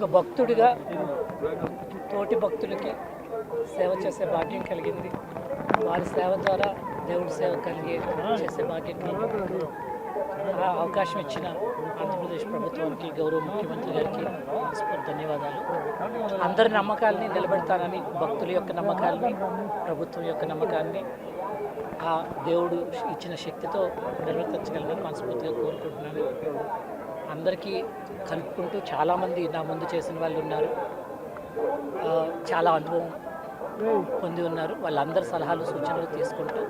ఒక భక్తుడిగా తోటి భక్తులకి సేవ చేసే భాగ్యం కలిగింది. వారి సేవ ద్వారా దేవుడి సేవ కలిగే చేసే భాగ్యం ఆ అవకాశం ఇచ్చిన ఆంధ్రప్రదేశ్ ప్రభుత్వానికి గౌరవ ముఖ్యమంత్రి గారికి ధన్యవాదాలు. అందరి నమ్మకాలని నిలబెడతానని భక్తుల యొక్క నమ్మకాలని ప్రభుత్వం యొక్క నమ్మకాన్ని ఆ దేవుడు ఇచ్చిన శక్తితో నిర్వర్తించగలని మనస్ఫూర్తిగా కోరుకుంటున్నాను. అందరికీ కలుపుకుంటూ చాలామంది నా ముందు చేసిన వాళ్ళు ఉన్నారు. చాలా అనుభవం పొంది ఉన్నారు. వాళ్ళందరి సలహాలు సూచనలు తీసుకుంటూ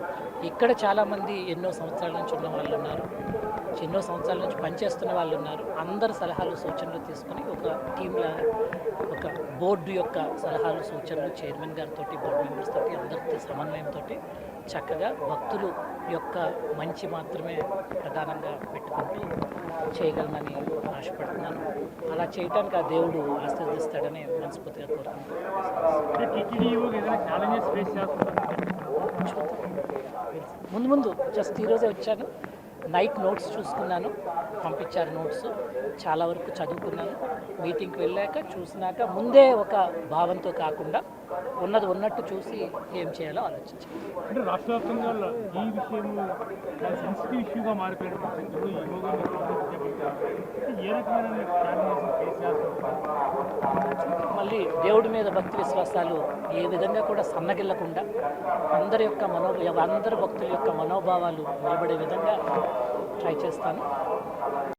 ఇక్కడ చాలామంది ఎన్నో సంవత్సరాల నుంచి ఉన్న వాళ్ళు ఉన్నారు. ఎన్నో సంవత్సరాల నుంచి పనిచేస్తున్న వాళ్ళు ఉన్నారు. అందరి సలహాలు సూచనలు తీసుకొని ఒక టీంలా ఒక బోర్డు యొక్క సలహాలు సూచనలు చైర్మన్ గారితో బోర్డు మెంబర్స్ తోటి అందరితో సమన్వయంతో చక్కగా భక్తులు యొక్క మంచి మాత్రమే ప్రధానంగా పెట్టుకుంటూ చేయగలనని ఆశపడుతున్నాను. అలా చేయటానికి ఆ దేవుడు ఆశీర్దిస్తాడని మనస్ఫూర్తిగా కోరుకుంటున్నాను. ముందు ముందు జస్ట్ ఈరోజే వచ్చాను. నైట్ నోట్స్ చూసుకున్నాను. పంపించారు నోట్స్ చాలా వరకు చదువుకున్నాను. మీటింగ్కి వెళ్ళాక చూసినాక ముందే ఒక భావంతో కాకుండా ఉన్నది ఉన్నట్టు చూసి ఏం చేయాలో ఆలోచించాను. అంటే రాష్ట్ర వ్యాప్తంగా ఈ విషయం సెన్సిటివ్ ఇష్యూగా ఏ రకమైన మళ్ళీ దేవుడి మీద భక్తి విశ్వాసాలు ఏ విధంగా కూడా సన్నగిల్లకుండా అందరి యొక్క మనో అందరి భక్తుల యొక్క మనోభావాలు నిలబడే విధంగా ట్రై చేస్తాను.